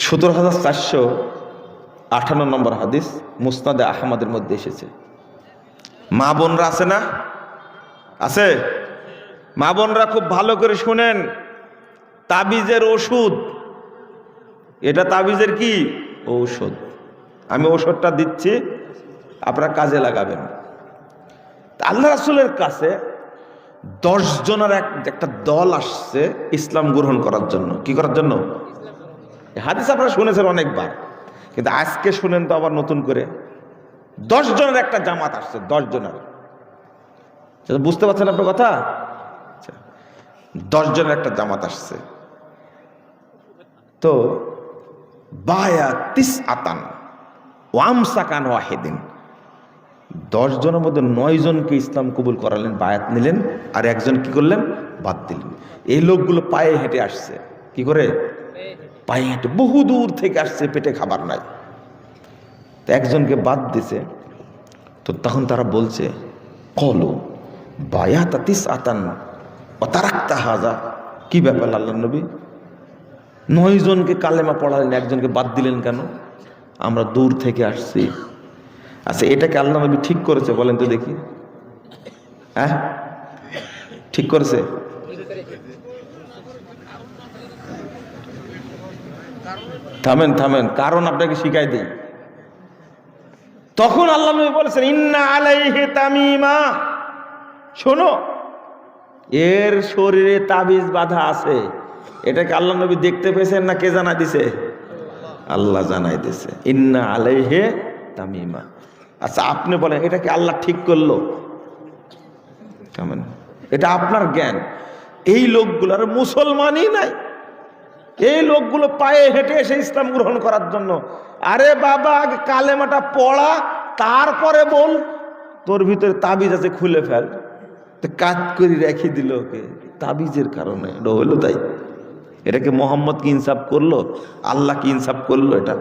সতেরো হাজার চারশো আঠান্ন নম্বর হাদিস মুসনাদে আহমদের মধ্যে এসেছে। মা বোনরা আছে না? আছে? মা বোনরা খুব ভালো করে শুনেন। তাবিজের ওষুধ। এটা তাবিজের কি? ঔষধ। আমি ওষুধটা দিচ্ছি, আপনারা কাজে লাগাবেন। আল্লাহ রাসুলের কাছে দশ জনের এক একটা দল আসছে ইসলাম গ্রহণ করার জন্য। কি করার জন্য? হাদিস আপনারা শুনেছেন অনেকবার। কিন্তু আজকে শুনেন তো আবার নতুন করে। দশ জনের একটা জামাত আসছে, দশ জনের। বুঝতে পারছেন আপনার কথা? আচ্ছা। দশ জনের একটা জামাত আসছে। তো, বায়া তিস আতান ওয়াম সাকান ওয়াহেদিন। দশ জনের মধ্যে নয় জনকে ইসলাম কবুল করালেন, বায়াত নিলেন, আর একজন কি করলেন? বাদ দিলেন। এই লোকগুলো পায়ে হেঁটে আসছে। কি করে? পায়ে হেঁটে বহু দূর থেকে আসছে, পেটে খাবার নাই। তো একজনকে বাদ দিছে। তো তখন তারা বলছে, কলো বায়া তাতিস আতান অতারাক্তা হাজা। কি ব্যাপার আল্লাহ নবী? নয় জনকে কালেমা পড়ালেন, একজনকে বাদ দিলেন কেন? আমরা দূর থেকে আসছি। আচ্ছা এটাকে আল্লাহ নবী ঠিক করেছে বলেন তো দেখি। হ্যাঁ? ঠিক করেছে? থামেন থামেন, কারণ আপনাকে শিখাই দিই। তখন আল্লাহ নবী বলেছেন, ইন্না আলাইহে তামিমা। শোনো, এর শরীরে তাবিজ বাধা আছে। এটাকে আল্লাহ নবী দেখতে পেয়েছেন না কে জানা দিছে? আল্লাহ জানাই দিছে। ইন্না আলাইহে তামিমা। আচ্ছা আপনি বলেন এটাকে আল্লাহ ঠিক করল? কেমন এটা আপনার জ্ঞান। এই লোকগুলোর মুসলমানই নাই। এই লোকগুলো পায়ে হেঁটে এসে ইসলাম গ্রহণ করার জন্য। আরে বাবা, আগে কালেমাটা পড়া, তারপরে বল। তোর ভিতরে তাবিজ আছে, খুলে ফেল। তো করে রেখে দিল ওকে। তাবিজের কারণে, এটা হলো তাই। এটাকে মোহাম্মদ কি ইনসাফ করল? আল্লাহ কি ইনসাফ করল এটা?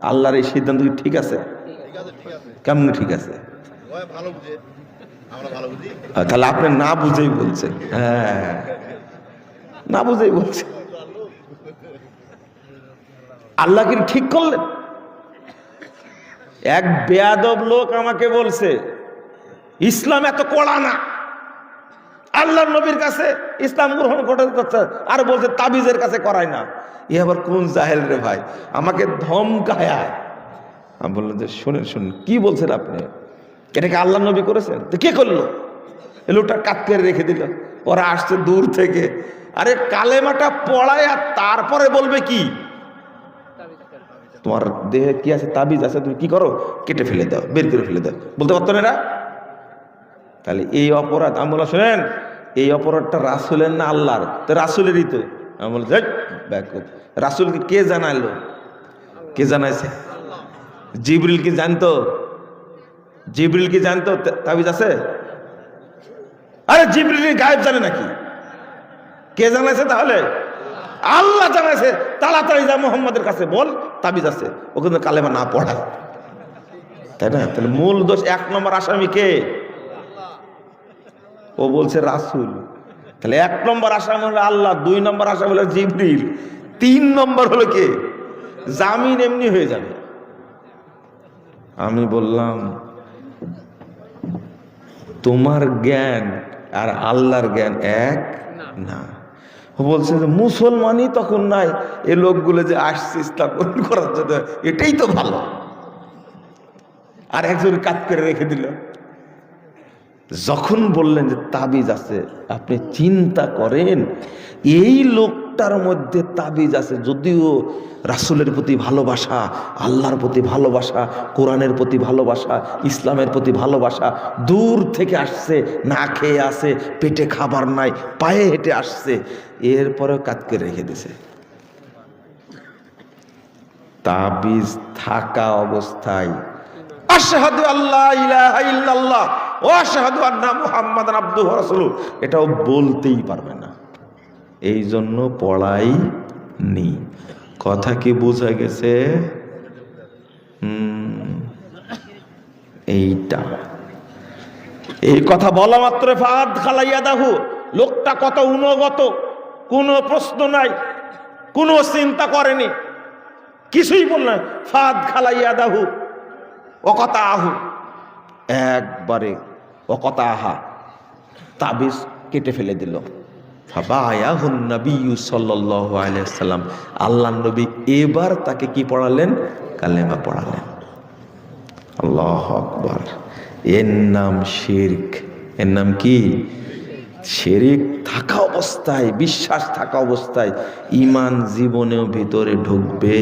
আল্লাহর এই সিদ্ধান্ত কি ঠিক আছে? কেমন ঠিক আছে? তাহলে আপনি না বুঝেই বলছেন। হ্যাঁ। না বুঝেই বলছেন। আল্লাহ কিন্তু ঠিক করলেন? এক বেয়াদব লোক আমাকে বলছে, ইসলাম এত কড়া না। আল্লাহ নবীর কাছে ইসলাম গ্রহণ করতে করছে আর বলছে, তাবিজের কাছে করায় না। এ আবার কোন জাহেল রে ভাই? আমাকে ধমকায়া। আমি বললাম, যে শুনেন, শুনুন, কি বলছেন আপনি? এটাকে আল্লাহ নবী করেছেন? তো কে করল? এ লোকটা কাত করে রেখে দিল। ওরা আসছে দূর থেকে। আরে কালেমাটা পড়ায় আর তারপরে বলবে কি? তোমার দেহে কি আছে? তাবিজ আছে, তুমি কি করো? কেটে ফেলে দাও, বের করে ফেলে দাও। বলতে পারতো না এরা? তাহলে এই অপরাধ, আমি বললাম, শোনেন, এই অপরাধটা রাসুলের না আল্লাহর? তো রাসুলেরই তো। আমি বললাম রাসুলকে কে জানাইলো? কে জানাইছে? জিবরিল কি জানতো? জিবরিল কি জানতো? তাবিজ আছে? আরে জিবরিল গায়েব জানে নাকি? কে জানাইছে তাহলে? আল্লাহ জানাইছে। তাড়াতাড়ি যা মোহাম্মদের কাছে বল। তাবিজ আছে, ও কিন্তু কালেমা না পড়ায়। তাই না? তাহলে মূল দোষ এক নম্বর আসামি কে? ও বলছে রাসুল। তাহলে এক নম্বর আসামি হলো আল্লাহ, দুই নম্বর আসামি হলো জিবরিল, তিন নম্বর হলো কে? জামিন এমনি হয়ে যাবে। আমি বললাম, তোমার জ্ঞান আর আল্লাহর জ্ঞান এক? না। বলছে যে মুসলমানই তখন নাই, এ লোকগুলো যে আসছে স্থাপন করার জন্য, এটাই তো ভালো। আর একজন কাজ করে রেখে দিল। যখন বললেন যে তাবিজ আছে, আপনি চিন্তা করেন, এই লোকটার মধ্যে তাবিজ আছে, যদিও রাসুলের প্রতি ভালোবাসা, আল্লাহর প্রতি ভালোবাসা, কোরআনের প্রতি ভালোবাসা, ইসলামের প্রতি ভালোবাসা দূর থেকে আসছে, না খেয়ে আসে পেটে খাবার নাই, পায়ে হেঁটে আসছে, এরপরেও কাতকে রেখে দিছে। তাবিজ থাকা অবস্থায় আশহাদু আল্লাহ ইলাহা ইল্লাল্লাহ ও আশহাদু আন্না মুহাম্মাদান আবদুহু ওয়া এটাও বলতেই পারবে না। এই জন্য পড়াই নি কথা কি বোঝা গেছে? এইটা। এই কথা বলা মাত্র ফাদ খালাইয়া দাহু। লোকটা কত উনগত কোনো প্রশ্ন নাই, কোনো চিন্তা করেনি। কিছুই বলল না ফাদ খালাইয়া দাহু। অকতা আহু। একবারে অকতা আহা। তাবিজ কেটে ফেলে দিল। সাল্লাম আল্লাহ নবী এবার তাকে কি পড়ালেন? কালেমা পড়ালেন। আল্লাহ আকবর। এর নাম শির্ক। এর নাম কি? শিরিক থাকা অবস্থায়, বিশ্বাস থাকা অবস্থায় ইমান জীবনেও ভিতরে ঢুকবে